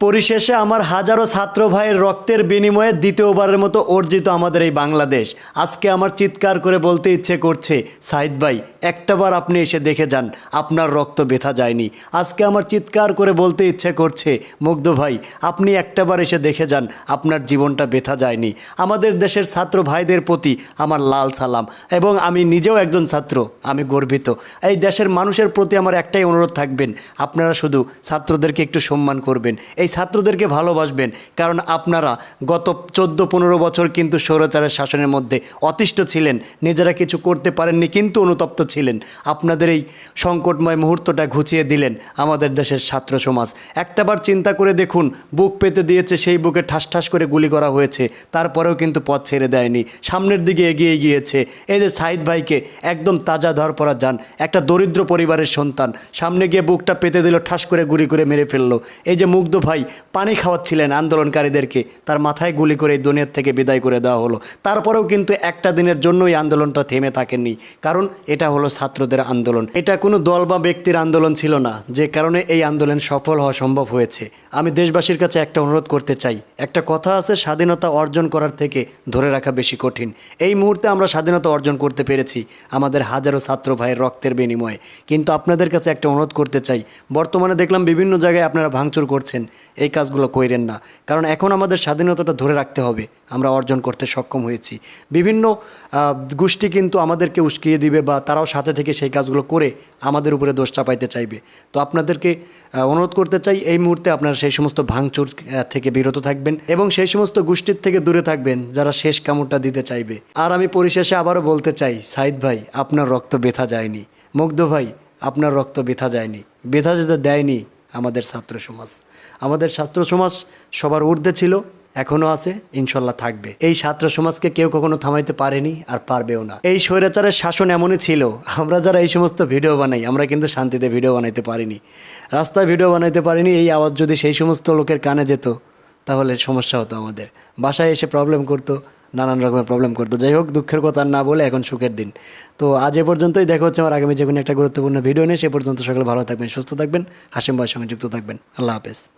পরিশেষে আমার হাজারো ছাত্র ভাইয়ের রক্তের বিনিময়ে দ্বিতীয়বারের মতো অর্জিত আমাদের এই বাংলাদেশ। আজকে আমার চিৎকার করে বলতে ইচ্ছে করছে, সাইদ ভাই, একটাবার আপনি এসে দেখে যান, আপনার রক্ত ব্যথা যায়নি। আজকে আমার চিৎকার করে বলতে ইচ্ছে করছে, মুগ্ধ ভাই, আপনি একটাবার এসে দেখে যান, আপনার জীবনটা ব্যথা যায়নি। আমাদের দেশের ছাত্র ভাইদের প্রতি আমার লাল সালাম। এবং আমি নিজেও একজন ছাত্র, আমি গর্বিত। এই দেশের মানুষের প্রতি আমার একটাই অনুরোধ থাকবেন, আপনারা শুধু ছাত্রদেরকে একটু সম্মান করবেন। এই ছাত্রদেরকে ভালোবাসবেন। কারণ আপনারা গত চোদ্দ পনেরো বছর কিন্তু স্বৈরাচারের শাসনের মধ্যে অতিষ্ঠ ছিলেন। নিজেরা কিছু করতে পারেননি কিন্তু অনুতপ্ত ছিলেন। আপনাদের এই সংকটময় মুহূর্তটা ঘুচিয়ে দিলেন আমাদের দেশের ছাত্র সমাজ। একটাবার চিন্তা করে দেখুন, বুক পেতে দিয়েছে সেই বুকে ঠাস ঠাস করে গুলি করা হয়েছে। তারপরেও কিন্তু পথ ছেড়ে দেয়নি। সামনের দিকে এগিয়ে গিয়েছে। এই যে সাইদ ভাইকে একদম তাজা ধর পড়া যান। একটা দরিদ্র পরিবারের সন্তান। সামনে গিয়ে বুকটা পেতে দিল, ঠাস করে গুলি করে মেরে ফেলল। এই যে মুগ্ধ ভাই পানি খাওয়াচ্ছিলেন আন্দোলনকারীদেরকে। তার মাথায় গুলি করে দুনিয়ার থেকে বিদায় করে দেওয়া হলো। তারপরেও কিন্তু একটা দিনের জন্য এই আন্দোলনটা থেমে থাকেনি কারণ এটা হলো ছাত্রদের আন্দোলন। এটা কোনো দল বা ব্যক্তির আন্দোলন ছিল না। যে কারণে এই আন্দোলন সফল হওয়া সম্ভব হয়েছে। আমি দেশবাসীর কাছে একটা অনুরোধ করতে চাই। একটা কথা আছে, স্বাধীনতা অর্জন করার থেকে ধরে রাখা বেশি কঠিন। এই মুহূর্তে আমরা স্বাধীনতা অর্জন করতে পেরেছি আমাদের হাজারো ছাত্র ভাইয়ের রক্তের বিনিময়ে। কিন্তু আপনাদের কাছে একটা অনুরোধ করতে চাই। বর্তমানে দেখলাম বিভিন্ন জায়গায় আপনারা ভাঙচুর করছেন। এই কাজগুলো কইরেন না। কারণ এখন আমাদের স্বাধীনতাটা ধরে রাখতে হবে। আমরা অর্জন করতে সক্ষম হয়েছি। বিভিন্ন গোষ্ঠী কিন্তু আমাদেরকে উস্কিয়ে দিবে বা তারাও সাথে থেকে সেই কাজগুলো করে আমাদের উপরে দোষ চাপাইতে চাইবে। তো আপনাদেরকে অনুরোধ করতে চাই, এই মুহূর্তে আপনারা সেই সমস্ত ভাঙচুর থেকে বিরত থাকবেন এবং সেই সমস্ত গোষ্ঠীর থেকে দূরে থাকবেন যারা শেষ কামড়টা দিতে চাইবে। আর আমি পরিশেষে আবারও বলতে চাই, সাইদ ভাই, আপনার রক্ত ব্যথা যায়নি। মুগ্ধ ভাই, আপনার রক্ত ব্যথা যায়নি। ব্যথা যেতে দেয়নি। আমাদের ছাত্র সমাজ। আমাদের ছাত্র সমাজ সবার ঊর্ধ্বে ছিল এখনও আছে, ইনশাল্লাহ থাকবে। এই ছাত্র সমাজকে কেউ কখনো থামাইতে পারেনি আর পারবেও না। এই স্বৈরাচারের শাসন এমনই ছিল, আমরা যারা এই সমস্ত ভিডিও বানাই, আমরা কিন্তু শান্তিতে ভিডিও বানাইতে পারিনি। রাস্তায় ভিডিও বানাইতে পারিনি, এই আওয়াজ যদি সেই সমস্ত লোকের কানে যেত, তাহলে সমস্যা হতো আমাদের। বাসায় এসে প্রবলেম করতো নানান রকমের প্রবলেম করতো। যাই হোক, দুঃখের কথা না বলে এখন সুখের দিন। তো আজ এ পর্যন্তই। দেখা হচ্ছে আমার আগামী যে কোনো একটা গুরুত্বপূর্ণ ভিডিও নিয়ে। সে পর্যন্ত সকলে ভালো থাকবেন, সুস্থ থাকবেন, হাসিম ভাইয়ের সঙ্গে যুক্ত থাকবেন। আল্লাহ হাফেজ।